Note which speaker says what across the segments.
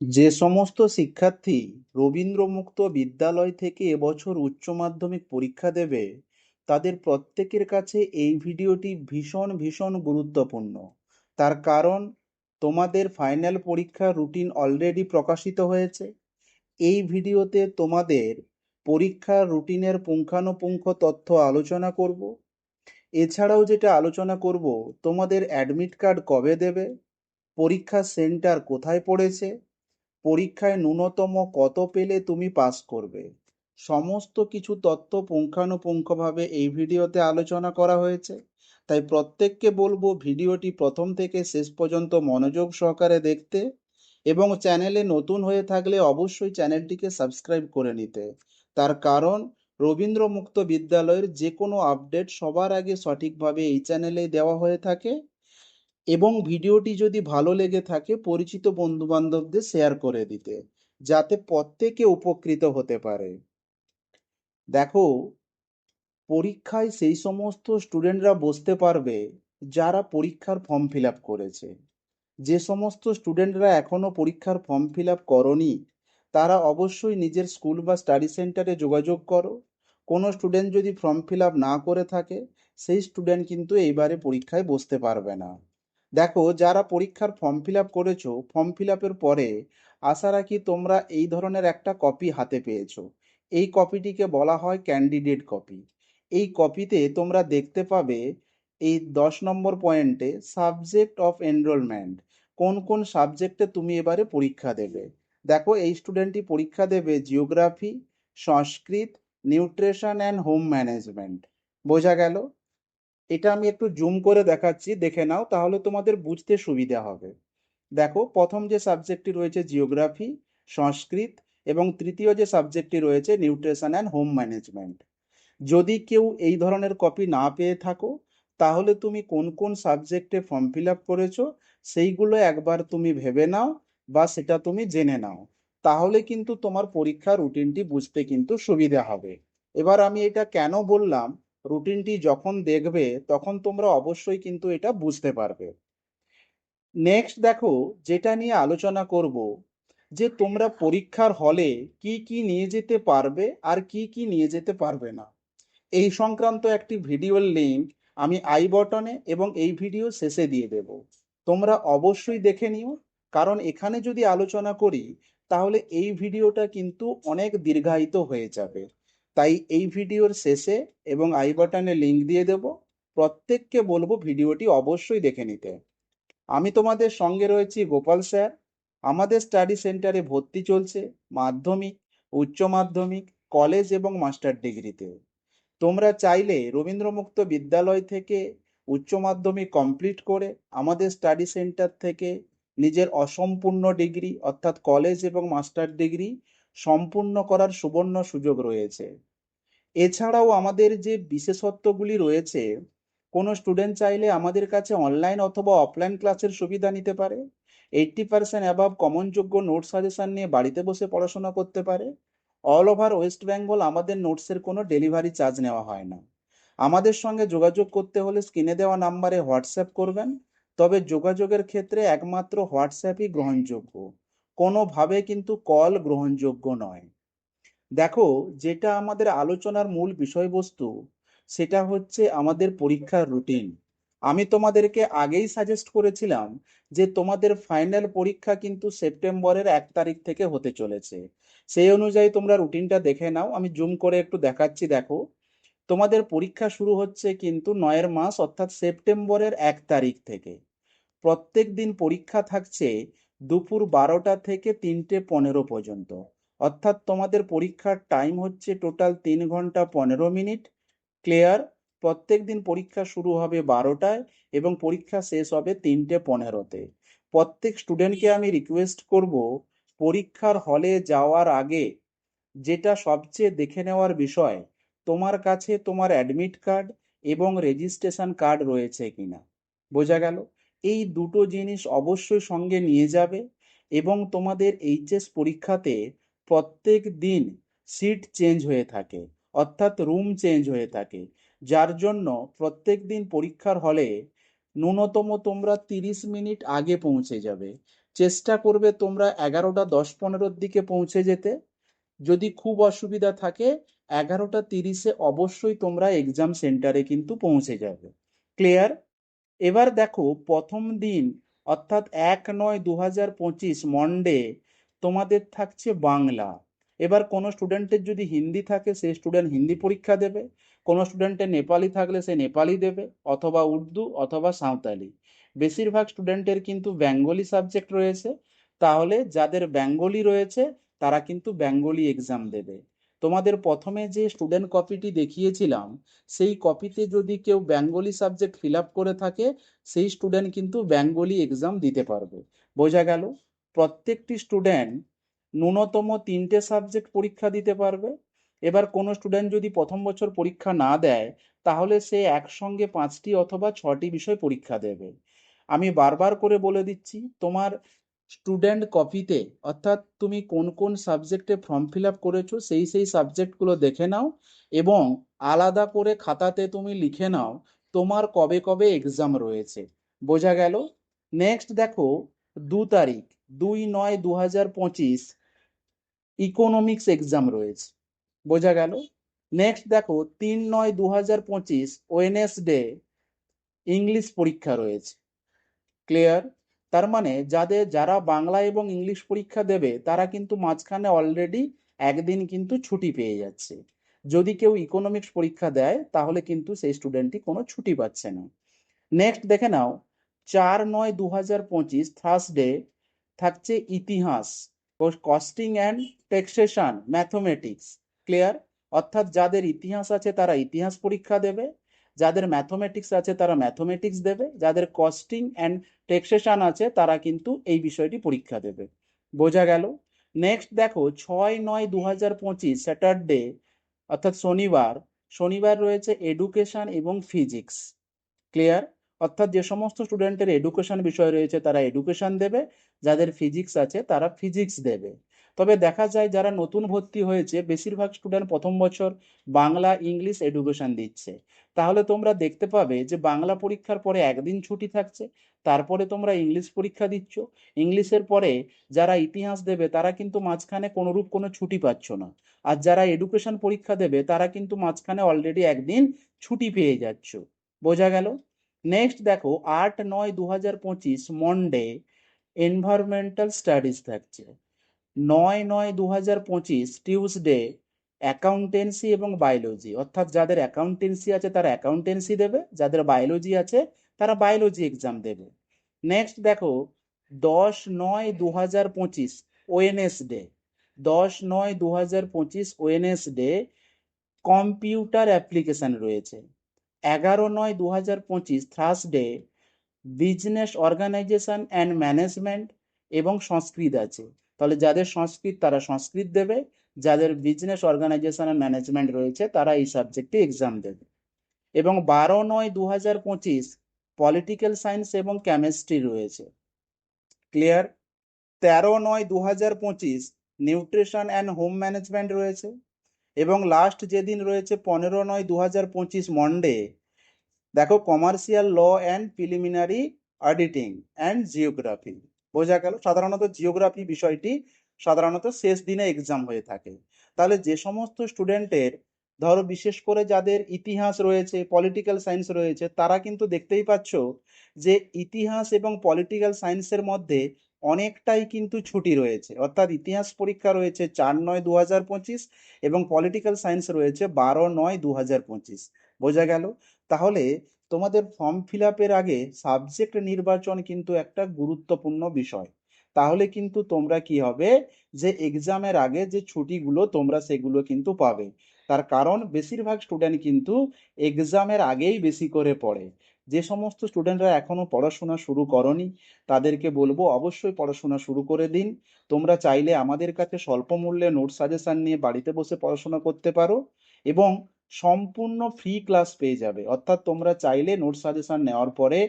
Speaker 1: যে সমস্ত শিক্ষার্থী রবীন্দ্রমুক্ত বিদ্যালয় থেকে এবছর উচ্চ মাধ্যমিক পরীক্ষা দেবে, তাদের প্রত্যেকের কাছে এই ভিডিওটি ভীষণ ভীষণ গুরুত্বপূর্ণ। তার কারণ, তোমাদের ফাইনাল পরীক্ষার রুটিন অলরেডি প্রকাশিত হয়েছে। এই ভিডিওতে তোমাদের পরীক্ষার রুটিনের পুঙ্খানুপুঙ্খ তথ্য আলোচনা করব। এছাড়াও যেটা আলোচনা করব, তোমাদের অ্যাডমিট কার্ড কবে দেবে পরীক্ষার সেন্টার কোথায় পড়েছে পরীক্ষায় ন্যূনতম কত পেলে তুমি পাস করবে? সমস্ত কিছু তথ্য পুঙ্খানুপুঙ্খভাবে এই ভিডিওতে আলোচনা করা হয়েছে। তাই প্রত্যেককে বলব ভিডিওটি প্রথম থেকে শেষ পর্যন্ত মনোযোগ সহকারে দেখতে এবং চ্যানেলে নতুন হয়ে থাকলে অবশ্যই চ্যানেলটিকে সাবস্ক্রাইব করে নিতে। তার কারণ রবীন্দ্র মুক্ত বিদ্যালয়ের যে কোনো আপডেট সবার আগে সঠিকভাবে এই চ্যানেলেই দেওয়া হয়ে থাকে। এবং ভিডিওটি যদি ভালো লেগে থাকে, পরিচিত বন্ধু বান্ধবদের শেয়ার করে দিতে, যাতে প্রত্যেকে উপকৃত হতে পারে। দেখো, পরীক্ষায় সেই সমস্ত স্টুডেন্টরা বসতে পারবে যারা পরীক্ষার ফর্ম ফিল আপ করেছে। যে সমস্ত স্টুডেন্টরা এখনও পরীক্ষার ফর্ম ফিল আপ করনি, তারা অবশ্যই নিজের স্কুল বা স্টাডি সেন্টারে যোগাযোগ করো। কোনো স্টুডেন্ট যদি ফর্ম ফিল আপ না করে থাকে, সেই স্টুডেন্ট কিন্তু এইবারে পরীক্ষায় বসতে পারবে না। দেখো, যারা পরীক্ষার ফর্ম ফিল আপ করেছ ফর্ম ফিল আপের পরে আশা রাখি তোমরা এই ধরনের একটা কপি হাতে পেয়েছ। এই কপিটিকে বলা হয় ক্যান্ডিডেট কপি এই কপিতে তোমরা দেখতে পাবে এই দশ নম্বর পয়েন্টে সাবজেক্ট অফ এনরোলমেন্ট কোন কোন সাবজেক্টে তুমি এবারে পরীক্ষা দেবে? দেখো, এই স্টুডেন্টটি পরীক্ষা দেবে geography Sanskrit nutrition and home management বোঝা গেল? এটা আমি একটু জুম করে দেখাচ্ছি, দেখে নাও, তাহলে তোমাদের বুঝতে সুবিধা হবে। দেখো, প্রথম যে সাবজেক্টটি রয়েছে জিওগ্রাফি সংস্কৃত, এবং তৃতীয় যে সাবজেক্টটি রয়েছে নিউট্রিশন অ্যান্ড হোম ম্যানেজমেন্ট যদি কেউ এই ধরনের কপি না পেয়ে থাকো, তাহলে তুমি কোন কোন সাবজেক্টে ফর্ম ফিল আপ করেছ, সেইগুলো একবার তুমি ভেবে নাও বা সেটা তুমি জেনে নাও। তাহলে কিন্তু তোমার পরীক্ষার রুটিনটি বুঝতে কিন্তু সুবিধা হবে। এবার আমি এটা কেন বললাম? রুটিনটি যখন দেখবে, তখন তোমরা অবশ্যই কিন্তু এটা বুঝতে পারবে। নেক্সট দেখো, যেটা নিয়ে আলোচনা করব, যে তোমরা পরীক্ষার হলে কি কি নিয়ে যেতে পারবে আর কি কি নিয়ে যেতে পারবে না। এই সংক্রান্ত একটি ভিডিওর লিঙ্ক আমি আই বটনে এবং এই ভিডিও শেষে দিয়ে দেব। তোমরা অবশ্যই দেখে নিও, কারণ এখানে যদি আলোচনা করি, তাহলে এই ভিডিওটা কিন্তু অনেক দীর্ঘায়িত হয়ে যাবে। তাই এই ভিডিওর শেষে এবং আই বাটনে লিংক দিয়ে দেব। প্রত্যেককে বলব ভিডিওটি অবশ্যই দেখে নিতে। আমি তোমাদের সঙ্গে রয়েছি গোপাল স্যার। আমাদের স্টাডি সেন্টারে ভর্তি চলছে মাধ্যমিক, উচ্চ মাধ্যমিক, কলেজ এবং মাস্টার ডিগ্রিতে। তোমরা চাইলে রবীন্দ্রমুক্ত বিদ্যালয় থেকে উচ্চ মাধ্যমিক কমপ্লিট করে আমাদের স্টাডি সেন্টার থেকে নিজের অসম্পূর্ণ ডিগ্রি অর্থাৎ কলেজ এবং মাস্টার ডিগ্রি সম্পূর্ণ করার সুবর্ণ সুযোগ রয়েছে। এছাড়াও আমাদের যে বিশেষত্বগুলি রয়েছে, কোনো স্টুডেন্ট চাইলে আমাদের কাছে অনলাইন অথবা অফলাইন ক্লাসের সুবিধা নিতে পারে। এইট্টি পার্সেন্ট অ্যাবাভ কমনযোগ্য নোট সাজেশন নিয়ে বাড়িতে বসে পড়াশোনা করতে পারে। অল ওভার ওয়েস্ট বেঙ্গল আমাদের নোটসের কোনো ডেলিভারি চার্জ নেওয়া হয় না। আমাদের সঙ্গে যোগাযোগ করতে হলে স্ক্রিনে দেওয়া নাম্বারে হোয়াটসঅ্যাপ করবেন। তবে যোগাযোগের ক্ষেত্রে একমাত্র হোয়াটসঅ্যাপই গ্রহণযোগ্য। কোনোভাবে কিন্তু কল গ্রহণযোগ্য নয়। দেখো, যেটা আমাদের আলোচনার মূল বিষয়বস্তু, সেটা হচ্ছে আমাদের পরীক্ষার রুটিন আমি তোমাদেরকে আগেই সাজেস্ট করেছিলাম যে তোমাদের ফাইনাল পরীক্ষা কিন্তু সেপ্টেম্বরের এক তারিখ থেকে হতে চলেছে। সেই অনুযায়ী তোমরা রুটিনটা দেখে নাও, আমি জুম করে একটু দেখাচ্ছি, দেখো। তোমাদের পরীক্ষা শুরু হচ্ছে কিন্তু নয়ের মাস, অর্থাৎ সেপ্টেম্বরের এক তারিখ থেকে। প্রত্যেক দিন পরীক্ষা থাকছে দুপুর বারোটা থেকে তিনটে পনেরো পর্যন্ত। অর্থাৎ তোমাদের পরীক্ষার টাইম হচ্ছে টোটাল তিন ঘণ্টা পনেরো মিনিট ক্লিয়ার প্রত্যেক দিন পরীক্ষা শুরু হবে বারোটায় এবং পরীক্ষা শেষ হবে তিনটে পনেরোতে। প্রত্যেক স্টুডেন্টকে আমি রিকোয়েস্ট করব পরীক্ষার হলে যাওয়ার আগে যেটা সবচেয়ে দেখে নেওয়ার বিষয়, তোমার কাছে তোমার অ্যাডমিট কার্ড এবং রেজিস্ট্রেশন কার্ড রয়েছে কিনা। বোঝা গেল? এই দুটো জিনিস অবশ্যই সঙ্গে নিয়ে যাবে এবং তোমাদের এইচএস পরীক্ষাতে প্রত্যেক দিন সিট চেঞ্জ হয়ে থাকে, অর্থাৎ রুম চেঞ্জ হয়ে থাকে। যার জন্য প্রত্যেক দিন পরীক্ষার হলে ন্যূনতম তোমরা তিরিশ মিনিট আগে পৌঁছে যাবে। চেষ্টা করবে তোমরা এগারোটা দশ পনেরোর দিকে পৌঁছে যেতে। যদি খুব অসুবিধা থাকে, এগারোটা তিরিশে অবশ্যই তোমরা এক্সাম সেন্টারে কিন্তু পৌঁছে যাবে। ক্লিয়ার এবার দেখো, প্রথম দিন, অর্থাৎ এক নয় দু হাজার পঁচিশ মন্ডে তোমাদের থাকছে বাংলা। এবার কোনো স্টুডেন্টের যদি হিন্দি থাকে, সে স্টুডেন্ট হিন্দি পরীক্ষা দেবে। কোনো স্টুডেন্টের নেপালি থাকলে সে নেপালি দেবে, অথবা উর্দু অথবা সাঁওতালি। বেশিরভাগ স্টুডেন্টের কিন্তু বেঙ্গলি সাবজেক্ট রয়েছে। তাহলে যাদের বেঙ্গলি রয়েছে, তারা কিন্তু বেঙ্গলি এক্সাম দেবে। তোমাদের প্রথমে যে স্টুডেন্ট কপিটি দেখিয়েছিলাম, সেই কপিতে যদি কেউ বেঙ্গলি সাবজেক্ট ফিল আপ করে থাকে, সেই স্টুডেন্ট কিন্তু বেঙ্গলি এক্সাম দিতে পারবে। বোঝা গেল? প্রত্যেকটি স্টুডেন্ট ন্যূনতম তিনটে সাবজেক্ট পরীক্ষা দিতে পারবে। এবার কোনো স্টুডেন্ট যদি প্রথম বছর পরীক্ষা না দেয়, তাহলে সে একসঙ্গে পাঁচটি অথবা ছটি বিষয় পরীক্ষা দেবে। আমি বারবার করে বলে দিচ্ছি, তোমার স্টুডেন্ট কপিতে অর্থাৎ তুমি কোন কোন সাবজেক্টে ফর্ম ফিল আপ করেছ, সেই সেই সাবজেক্টগুলো দেখে নাও এবং আলাদা করে খাতাতে তুমি লিখে নাও, তোমার কবে কবে এক্সাম রয়েছে। বোঝা গেল? নেক্সট দেখো, দু তারিখ। দুই নয় দু হাজার পঁচিশ ইকোনমিক্স এক্সাম রয়েছে। বোঝা গেল? নেক্সট দেখো, তিন নয় দু হাজার পঁচিশ ওয়েনেসডে ইংলিশ পরীক্ষা রয়েছে। ক্লিয়ার তার মানে যাদের, যারা বাংলা এবং ইংলিশ পরীক্ষা দেবে, তারা কিন্তু মাঝখানে অলরেডি একদিন কিন্তু ছুটি পেয়ে যাচ্ছে। যদি কেউ ইকোনমিক্স পরীক্ষা দেয়, তাহলে কিন্তু সেই স্টুডেন্টটি কোনো ছুটি পাচ্ছে না। নেক্সট দেখে নাও, চার নয় দু হাজার পঁচিশ থার্সডে থাকছে ইতিহাস costing and taxation mathematics clear অর্থাৎ যাদের ইতিহাস আছে তারা ইতিহাস পরীক্ষা দেবে, যাদের ম্যাথমেটিক্স আছে তারা ম্যাথমেটিক্স দেবে, যাদের কস্টিং অ্যান্ড টেক্সেশন আছে তারা কিন্তু এই বিষয়টি পরীক্ষা দেবে। বোঝা গেল? নেক্সট দেখো, ছয় নয় দু হাজার পঁচিশ স্যাটারডে অর্থাৎ শনিবার শনিবার রয়েছে এডুকেশন এবং ফিজিক্স ক্লিয়ার অর্থাৎ যে সমস্ত স্টুডেন্টের এডুকেশন বিষয় রয়েছে, তারা এডুকেশন দেবে। যাদের ফিজিক্স আছে, তারা ফিজিক্স দেবে। তবে দেখা যায়, যারা নতুন ভর্তি হয়েছে, বেশিরভাগ স্টুডেন্ট প্রথম বছর বাংলা, ইংলিশ এডুকেশন দিচ্ছে। তাহলে তোমরা দেখতে পাবে যে, বাংলা পরীক্ষার পরে একদিন ছুটি থাকছে, তারপরে তোমরা ইংলিশ পরীক্ষা দিচ্ছ। ইংলিশের পরে যারা ইতিহাস দেবে, তারা কিন্তু মাঝখানে কোনোরূপ কোনো ছুটি পাচ্ছ না। আর যারা এডুকেশন পরীক্ষা দেবে, তারা কিন্তু মাঝখানে অলরেডি একদিন ছুটি পেয়ে যাচ্ছ। বোঝা গেল? নেক্সট দেখো, আট নয় দু হাজার পঁচিশ মন্ডে এনভায়রনমেন্টাল স্টাডিজ থাকছে। নয় নয় দু হাজার পঁচিশ টিউসডে অ্যাকাউন্টেন্সি এবং বায়োলজি অর্থাৎ যাদের অ্যাকাউন্টেন্সি আছে, তারা অ্যাকাউন্টেন্সি দেবে, যাদের বায়োলজি আছে, তারা বায়োলজি এক্সাম দেবে। নেক্সট দেখো, দশ নয় দু হাজার পঁচিশ ওয়েনেসডে দশ নয় দু হাজার পঁচিশ ওয়েনেসডে কম্পিউটার অ্যাপ্লিকেশন রয়েছে। এগারো নয় দু হাজার পঁচিশ Thursday business organisation and management এবং সংস্কৃত আছে। তাহলে যাদের সংস্কৃত, তারা সংস্কৃত দেবে। যাদের বিজনেস অর্গানাইজেশন অ্যান্ড ম্যানেজমেন্ট রয়েছে, তারা এই সাবজেক্টে এক্সাম দেবে। এবং বারো নয় দু হাজার পঁচিশ পলিটিক্যাল সায়েন্স এবং কেমিস্ট্রি রয়েছে। ক্লিয়ার তেরো নয় দু হাজার পঁচিশ নিউট্রিশন অ্যান্ড হোম ম্যানেজমেন্ট রয়েছে। এবং লাস্ট যেদিন রয়েছে পনেরো নয় দু হাজার পঁচিশ মন্ডে দেখো commercial law and preliminary auditing and geography বোঝা গেল, সাধারণত জিওগ্রাফি বিষয়টি সাধারণত শেষ দিনে এক্সাম হয়ে থাকে। তাহলে যে সমস্ত স্টুডেন্টের ধরো বিশেষ করে যাদের ইতিহাস রয়েছে পলিটিক্যাল সায়েন্স রয়েছে, তারা কিন্তু দেখতেই পাচ্ছ যে ইতিহাস এবং পলিটিক্যাল সায়েন্সের মধ্যে অনেকটাই কিন্তু ছুটি রয়েছে। অর্থাৎ ইতিহাস পরীক্ষা রয়েছে চার নয় দু হাজার পঁচিশ এবং পলিটিক্যাল সায়েন্স রয়েছে বারো নয় দু হাজার পঁচিশ। বোঝা গেল? তাহলে তোমাদের ফর্ম ফিল আপের আগে সাবজেক্ট নির্বাচন কিন্তু একটা গুরুত্বপূর্ণ বিষয়। তাহলে কিন্তু তোমরা কি হবে? যে এক্সামের আগে যে ছুটিগুলো তোমরা সেগুলো কিন্তু পাবে। তার কারণ বেশিরভাগ স্টুডেন্ট কিন্তু এক্সামের আগেই বেশি করে পড়ে। যে সমস্ত স্টুডেন্টরা এখনও পড়াশোনা শুরু করনি, তাদেরকে বলব অবশ্যই পড়াশোনা শুরু করে দিন। তোমরা চাইলে আমাদের কাছে স্বল্প মূল্যে নোট সাজেশন নিয়ে বাড়িতে বসে পড়াশোনা করতে পারো এবং সম্পূর্ণ ফ্রি ক্লাস পেয়ে যাবে। অর্থাৎ তোমরা চাইলে নোট সাজেশন নেওয়ার পরে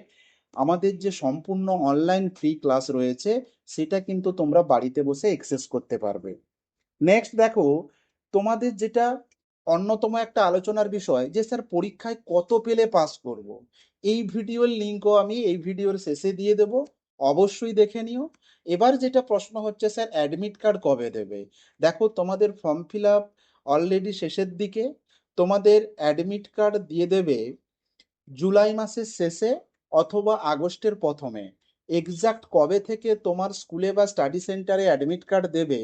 Speaker 1: আমাদের যে সম্পূর্ণ অনলাইন ফ্রি ক্লাস রয়েছে, সেটা কিন্তু তোমরা বাড়িতে বসে অ্যাক্সেস করতে পারবে। নেক্সট দেখো, তোমাদের যেটা অন্যতম একটা আলোচনার বিষয় যে, স্যার, পরীক্ষায় কত পেলে পাস করব। এই ভিডিওর লিঙ্কও আমি এই ভিডিওর শেষে দিয়ে দেব, অবশ্যই দেখে নিও। এবার যেটা প্রশ্ন হচ্ছে, স্যার অ্যাডমিট কার্ড কবে দেবে? দেখো, তোমাদের ফর্ম ফিল আপ অলরেডি শেষের দিকে, তোমাদের অ্যাডমিট কার্ড দিয়ে দেবে জুলাই মাসের শেষে অথবা আগস্টের প্রথমে। এক্সাক্ট কবে থেকে তোমার স্কুলে বা স্টাডি সেন্টারে অ্যাডমিট কার্ড দেবে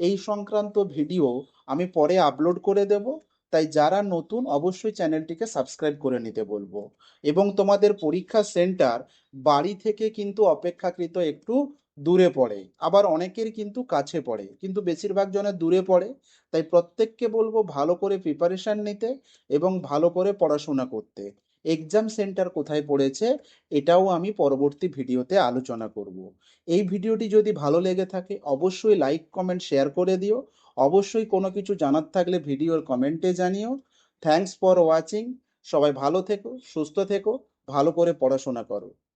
Speaker 1: এই সংক্রান্ত ভিডিও আমি পরে আপলোড করে দেব, তাই যারা নতুন অবশ্যই চ্যানেলটিকে সাবস্ক্রাইব করে নিতে বলব। এবং তোমাদের পরীক্ষা সেন্টার বাড়ি থেকে কিন্তু অপেক্ষাকৃত একটু দূরে পড়ে, আবার অনেকের কিন্তু কাছে পড়ে, কিন্তু বেশিরভাগ জনের দূরে পড়ে, তাই প্রত্যেককে বলব ভালো করে প্রিপারেশন নিতে এবং ভালো করে পড়াশোনা করতে। এক্সাম সেন্টার কোথায় পড়েছে, এটাও আমি পরবর্তী ভিডিওতে আলোচনা করব। এই ভিডিওটি যদি ভালো লেগে থাকে, অবশ্যই লাইক কমেন্ট শেয়ার করে দিও। অবশ্যই কোনো কিছু জানার থাকলে ভিডিওর কমেন্টে জানিও। থ্যাঙ্কস ফর ওয়াচিং সবাই ভালো থেকো, সুস্থ থেকো, ভালো করে পড়াশোনা করো।